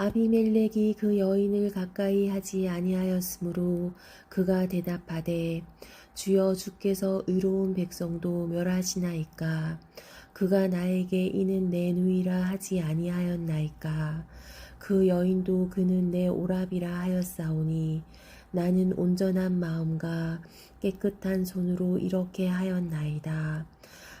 아비멜렉이 그 여인을 가까이 하지 아니하였으므로 그가 대답하되 주여 주께서 의로운 백성도 멸하시나이까 그가 나에게 이는 내 누이라 하지 아니하였나이까 그 여인도 그는 내 오랍이라 하였사오니 나는 온전한 마음과 깨끗한 손으로 이렇게 하였나이다.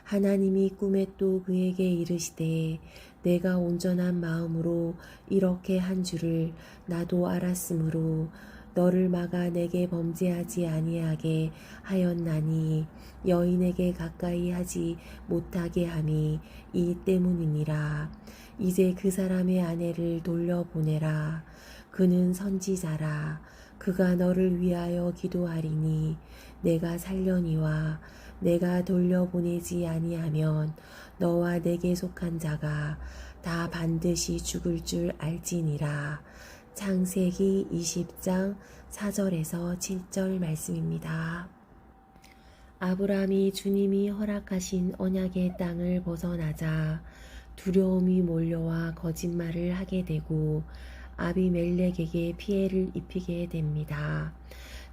하나님이 꿈에 또 그에게 이르시되 내가 온전한 마음으로 이렇게 한 줄을 나도 알았으므로 너를 막아 내게 범죄하지 아니하게 하였나니 여인에게 가까이 하지 못하게 함이 이 때문이니라. 이제 그 사람의 아내를 돌려보내라. 그는 선지자라. 그가 너를 위하여 기도하리니 내가 살려니와 내가 돌려보내지 아니하면 너와 내게 속한 자가 다 반드시 죽을 줄 알지니라. 창세기 20장 4절에서 7절 말씀입니다. 아브라함이 주님이 허락하신 언약의 땅을 벗어나자 두려움이 몰려와 거짓말을 하게 되고 아비멜렉에게 피해를 입히게 됩니다.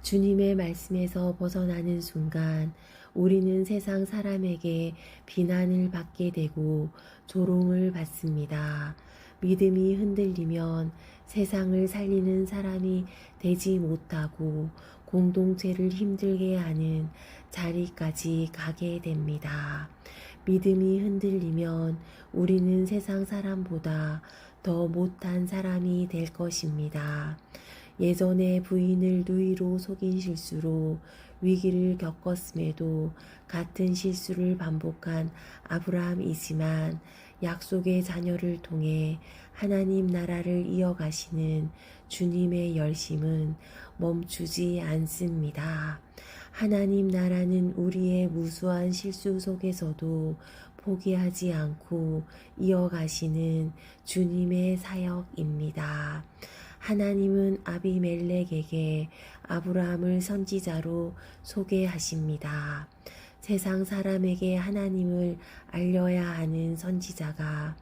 주님의 말씀에서 벗어나는 순간 우리는 세상 사람에게 비난을 받게 되고 조롱을 받습니다. 믿음이 흔들리면 세상을 살리는 사람이 되지 못하고 공동체를 힘들게 하는 자리까지 가게 됩니다. 믿음이 흔들리면 우리는 세상 사람보다 더 못한 사람이 될 것입니다. 예전에 부인을 누이로 속인 실수로 위기를 겪었음에도 같은 실수를 반복한 아브라함이지만 약속의 자녀를 통해 하나님 나라를 이어가시는 주님의 열심은 멈추지 않습니다. 하나님 나라는 우리의 무수한 실수 속에서도 포기하지 않고 이어가시는 주님의 사역입니다. 하나님은 아비멜렉에게 아브라함을 선지자로 소개하십니다. 세상 사람에게 하나님을 알려야 하는 선지자가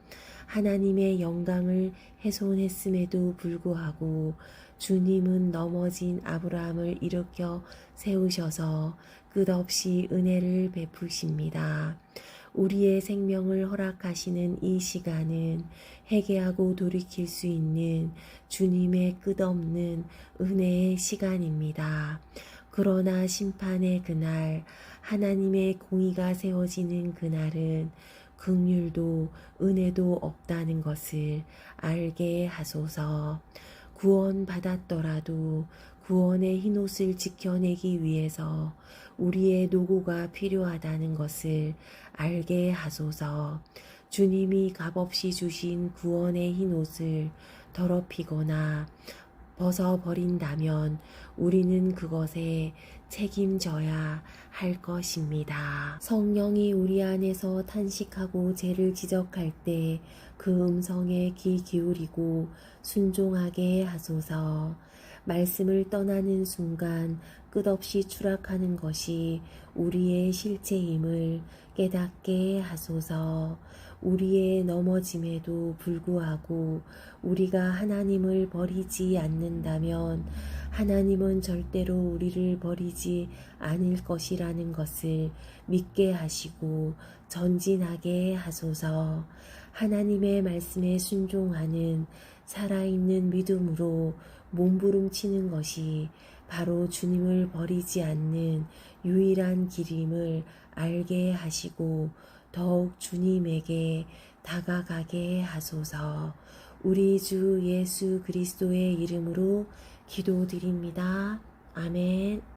하나님의 영광을 훼손했음에도 불구하고 주님은 넘어진 아브라함을 일으켜 세우셔서 끝없이 은혜를 베푸십니다. 우리의 생명을 허락하시는 이 시간은 회개하고 돌이킬 수 있는 주님의 끝없는 은혜의 시간입니다. 그러나 심판의 그날, 하나님의 공의가 세워지는 그날은 긍휼도 은혜도 없다는 것을 알게 하소서. 구원 받았더라도 구원의 흰옷을 지켜내기 위해서 우리의 노고가 필요하다는 것을 알게 하소서. 주님이 값없이 주신 구원의 흰옷을 더럽히거나 벗어버린다면 우리는 그것에 책임져야 할 것입니다. 성령이 우리 안에서 탄식하고 죄를 지적할 때 그 음성에 귀 기울이고 순종하게 하소서. 말씀을 떠나는 순간 끝없이 추락하는 것이 우리의 실체임을 깨닫게 하소서. 우리의 넘어짐에도 불구하고 우리가 하나님을 버리지 않는다면 하나님은 절대로 우리를 버리지 않을 것이라는 것을 믿게 하시고 전진하게 하소서. 하나님의 말씀에 순종하는 살아있는 믿음으로 몸부림치는 것이 바로 주님을 버리지 않는 유일한 길임을 알게 하시고 더욱 주님에게 다가가게 하소서. 우리 주 예수 그리스도의 이름으로 기도드립니다. 아멘.